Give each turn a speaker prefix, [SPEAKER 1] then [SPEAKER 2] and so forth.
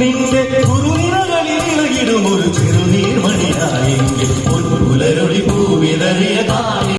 [SPEAKER 1] നിന്റെ കുറുനിറകളിൽ ഇളകിടും ഒരു ചെറുനീർമണിയായെങ്കിൽ ഒരു പുലരൊളി പൂവിതറിയ കാലി.